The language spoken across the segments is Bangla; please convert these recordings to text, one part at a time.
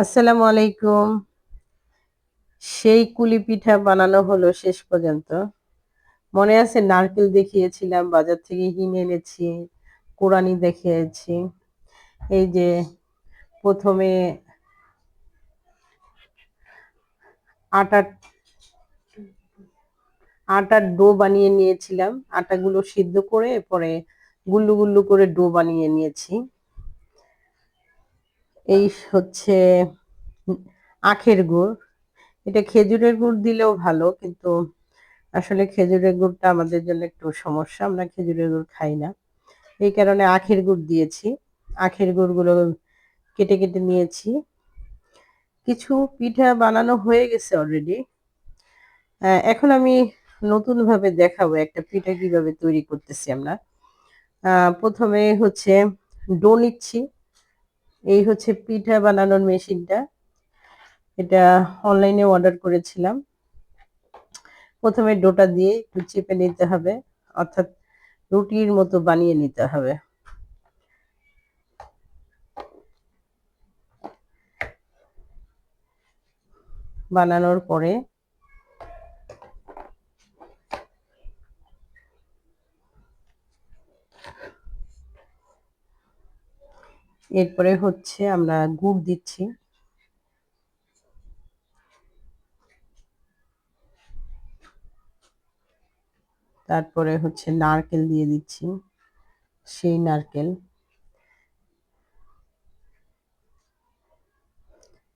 আসসালামু আলাইকুম। সেই কুলি পিঠা বানানো হলো শেষ পর্যন্ত। মনে আছে নারকেল দেখিয়েছিলাম, বাজার থেকে কিনে এনেছি কোরআনি দেখিয়েছি। এই যে প্রথমে আটার আটার ডো বানিয়ে নিয়েছিলাম। আটাগুলো সিদ্ধ করে পরে গুল্লু গুল্লু করে ডো বানিয়ে নিয়েছি। এই হচ্ছে আখের গুড়। এটা খেজুরের গুড় দিলেও ভালো, কিন্তু আসলে খেজুরের গুড়টা আমাদের জন্য একটু সমস্যা, আমরা খেজুরের গুড় খাই না। এই কারণে আখের গুড় দিয়েছি। আখের গুড়গুলো কেটে কেটে নিয়েছি। কিছু পিঠা বানানো হয়ে গেছে অলরেডি এখন আমি নতুনভাবে দেখাবো একটা পিঠা কীভাবে তৈরি করতেছি আমরা। প্রথমে হচ্ছে ডো নিচ্ছি। এই হচ্ছে পিঠা বানানোর মেশিনটা। এটা অনলাইনে অর্ডার করেছিলাম। প্রথমে ডোটা দিয়ে একটু চেপে নিতে হবে, অর্থাৎ রুটির মতো বানিয়ে নিতে হবে। বানানোর পরে এরপরে হচ্ছে আমরা গুড় দিচ্ছি। তারপরে হচ্ছে নারকেল দিয়ে দিচ্ছি, সেই নারকেল।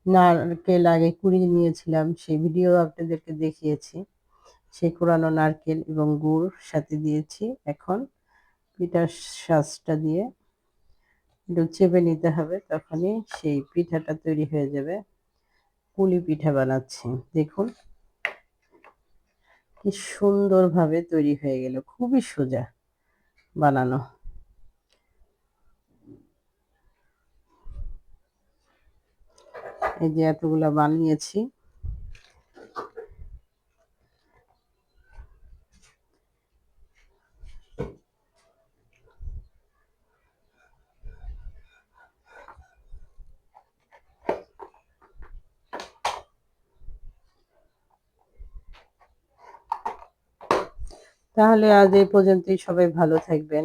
নারকেল আগে কুড়িয়ে নিয়েছিলাম, সেই ভিডিও আপনাদেরকে দেখিয়েছি। সেই কোরানো নারকেল এবং গুড় সাথে দিয়েছি এখন পিঠার শ্বাসটা দিয়ে। চেপে নিতে হবে, তখনই সেই পিঠাটা তৈরি হয়ে যাবে। পুলি পিঠা বানাচ্ছি, দেখুন। কি সুন্দরভাবে তৈরি হয়ে গেল, খুবই সোজা বানানো। এই যে এতগুলো বানিয়েছি তাহলে আজ এই পর্যন্তই। সবাই ভালো থাকবেন।